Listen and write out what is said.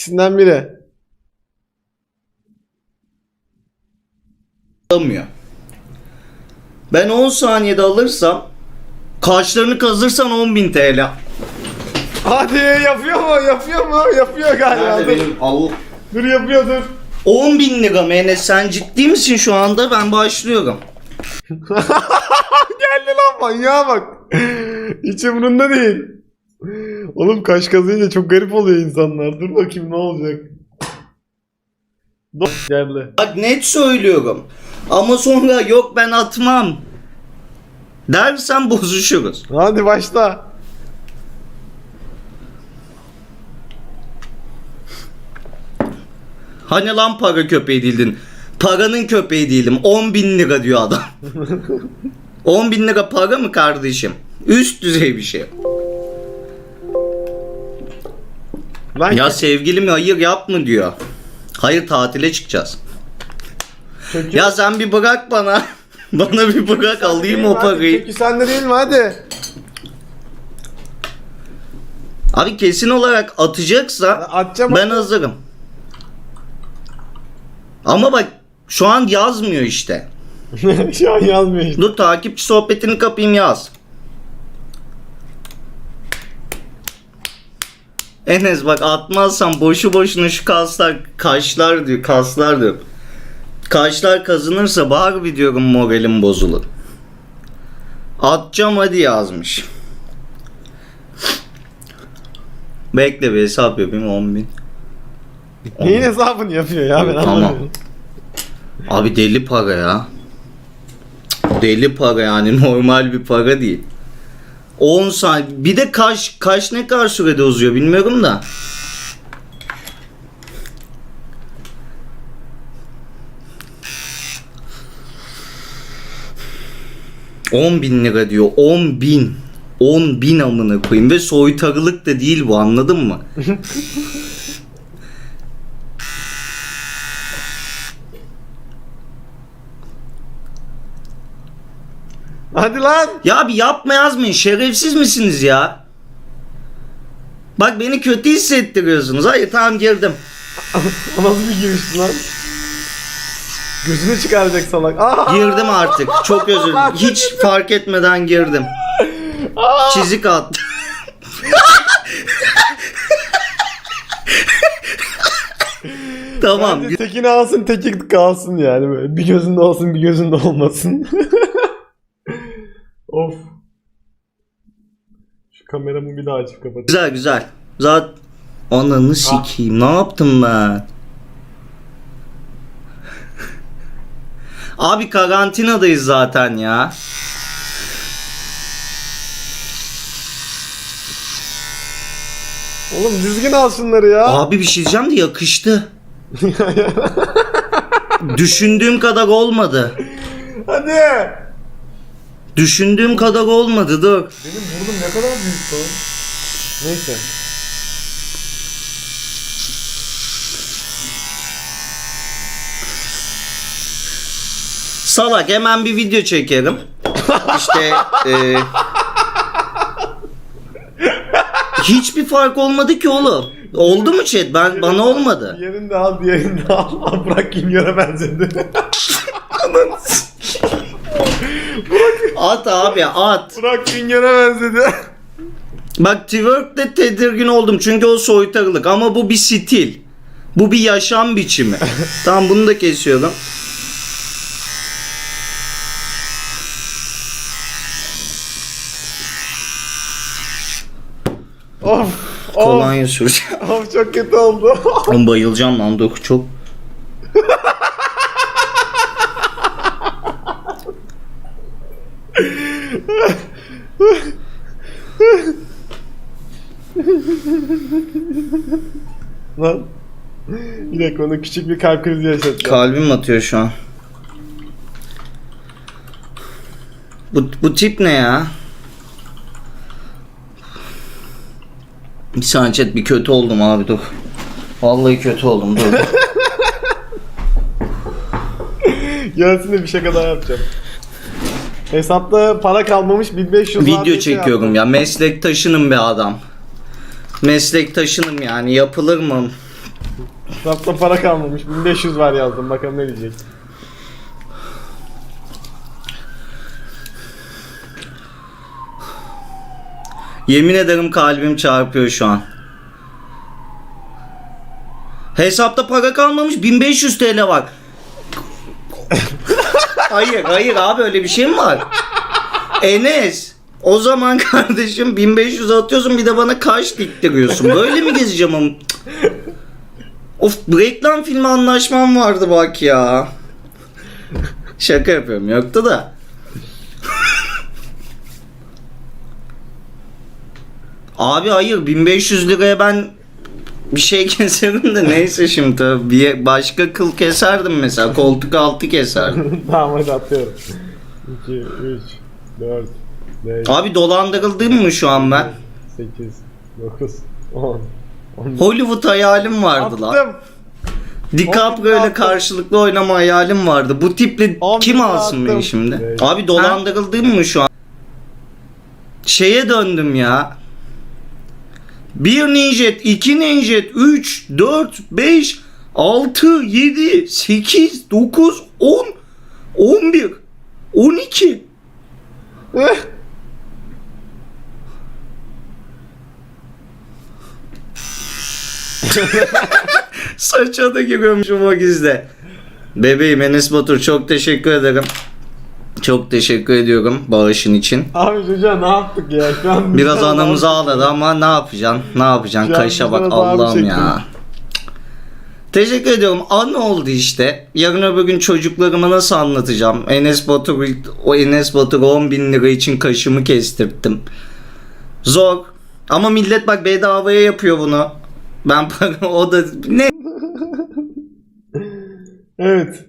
İkisinden biri. alamıyor. Ben 10 saniyede alırsam kaşlarını kazırsan 10.000 TL. Hadi yapıyor mu? Yapıyor mu? Yapıyor galiba. Nerede Dur, benim al dur yapıyor dur. 10 bin lira mı Enes sen ciddi misin şu anda ben başlıyorum. Geldi lan manyağa bak. Hiç umurunda değil. Oğlum kaş kazıyınca çok garip oluyor insanlar. Dur bakayım ne olacak. Geldi. Bak net söylüyorum. Ama sonra yok ben atmam. Dersen bozuşuruz. Hadi başla. Hani lan para köpeği değildin. Paranın köpeği değilim. 10 bin lira diyor adam. 10 bin lira para mı kardeşim? Üst düzey bir şey. Lan Ya sevgilim hayır yapma diyor. Hayır tatile çıkacağız. kökü- Ya sen bir bırak bana. bana bir bırak alayım o parayı. Kökü sende değil mi hadi. Abi kesin olarak atacaksa Atacağım. ben hazırım. Ama bak şu an yazmıyor işte. Şu an yazmıyor işte. Dur takipçi sohbetini kapayım yaz. Enes bak atmazsan boşu boşuna şu kaslar kaşlar diyor kaslar diyor. Kaşlar kazınırsa bağır diyorum moralim bozulur. Atacağım hadi yazmış. Bekle bir hesap yapayım 10 bin. Neyin hesabını yapıyor ya ben Tamam. Abi deli para ya. Deli para yani normal bir para değil. 10 saniye. Bir de kaş kaş ne kadar sürede uzuyor bilmiyorum da. On bin lira diyor. 10 bin. 10 bin amına koyayım ve soytarılık da değil bu anladın mı? Hadi lan. Ya bir yapma yazmayın. Şerefsiz misiniz ya? Bak beni kötü hissettiriyorsunuz. Hayır tamam girdim. Nasıl bir girişti lan? Gözünü çıkaracak salak. Aa! Girdim artık. Çok özür dilerim. Hiç fark etmeden girdim. Çizik at. tamam. Bence tekini alsın teki kalsın yani böyle. Bir gözünde olsun bir gözünde olmasın. Of. Şu kameramı bir daha açıp kapatayım. Güzel güzel. Zaten ananı sikeyim. Ne yaptım ben? Abi karantinadayız zaten ya. Oğlum düzgün al şunları ya. Abi bir şey diyeceğim de yakıştı. Düşündüğüm kadar olmadı. Hadi. Düşündüğüm kadar olmadı dur. Benim burnum ne kadar büyük lan. Neyse. Salak hemen bir video çekerim. İşte e, hiçbir fark olmadı ki oğlum. Oldu mu chat? Ben bana olmadı. Diğerini de al diğerini de al. Bırak Güngör'e benzedi. At abi at. Bırak Güngör'e benzedi. Bak twerk'te tedirgin oldum çünkü o soytarılık ama bu bir stil. Bu bir yaşam biçimi. tamam bunu da kesiyorum. of. Kolonya süreceğim. Of çok kötü oldu. Oğlum bayılacağım lan dur çok. Lan. Bir dakika ona küçük bir kalp krizi yaşatacağım. Kalbim atıyor şu an. Bu, bu tip ne ya? Bir saniye chat bir kötü oldum abi dur. Vallahi kötü oldum dur. Gelsin de bir şaka daha yapacağım. Hesapta para kalmamış 1500 Video şey çekiyorum yaptım. ya meslektaşınım be adam. Meslektaşınım yani yapılır mı? Hesapta para kalmamış. 1500 var yazdım. Bakalım ne diyecek. Yemin ederim kalbim çarpıyor şu an. Hesapta para kalmamış 1500 TL var. Hayır hayır abi öyle bir şey mi var? Enes o zaman kardeşim 1500 atıyorsun bir de bana kaç diktiriyorsun. Böyle mi gezeceğim ama? Of reklam filmi anlaşmam vardı bak ya. Şaka yapıyorum yoktu da. Abi hayır 1500 liraya ben bir şey keserim de neyse şimdi tabii bir başka kıl keserdim mesela koltuk altı keserdim. hadi atıyorum. 2, 3, 4, 5, Abi dolandırıldım mı şu an ben? 8, 9, 10, 11. Hollywood hayalim vardı lan. Attım. DiCaprio ile attım. karşılıklı oynama hayalim vardı. Bu tiple On kim bin alsın beni şimdi? Evet. Abi dolandırıldım mı şu an? Şeye döndüm ya. 1 ninjet, 2 ninjet, 3, 4, 5, 6, 7, 8, 9, 10, 11, 12. Eh. Saça da giriyormuşum o. Bebeğim Enes Batur çok teşekkür ederim. Çok teşekkür ediyorum bağışın için. Abi çocuğa ne yaptık ya? Şu an Biraz adam- ağladı ama ne yapacaksın? Ne yapacaksın? Şu an bak Allah'ım ya. çektim. Teşekkür ediyorum. An oldu işte. Yarın öbür gün çocuklarıma nasıl anlatacağım? Enes Batur, o Enes Batur 10 bin lira için kaşımı kestirttim. Zor. Ama millet bak bedavaya yapıyor bunu. Ben para o da ne Evet.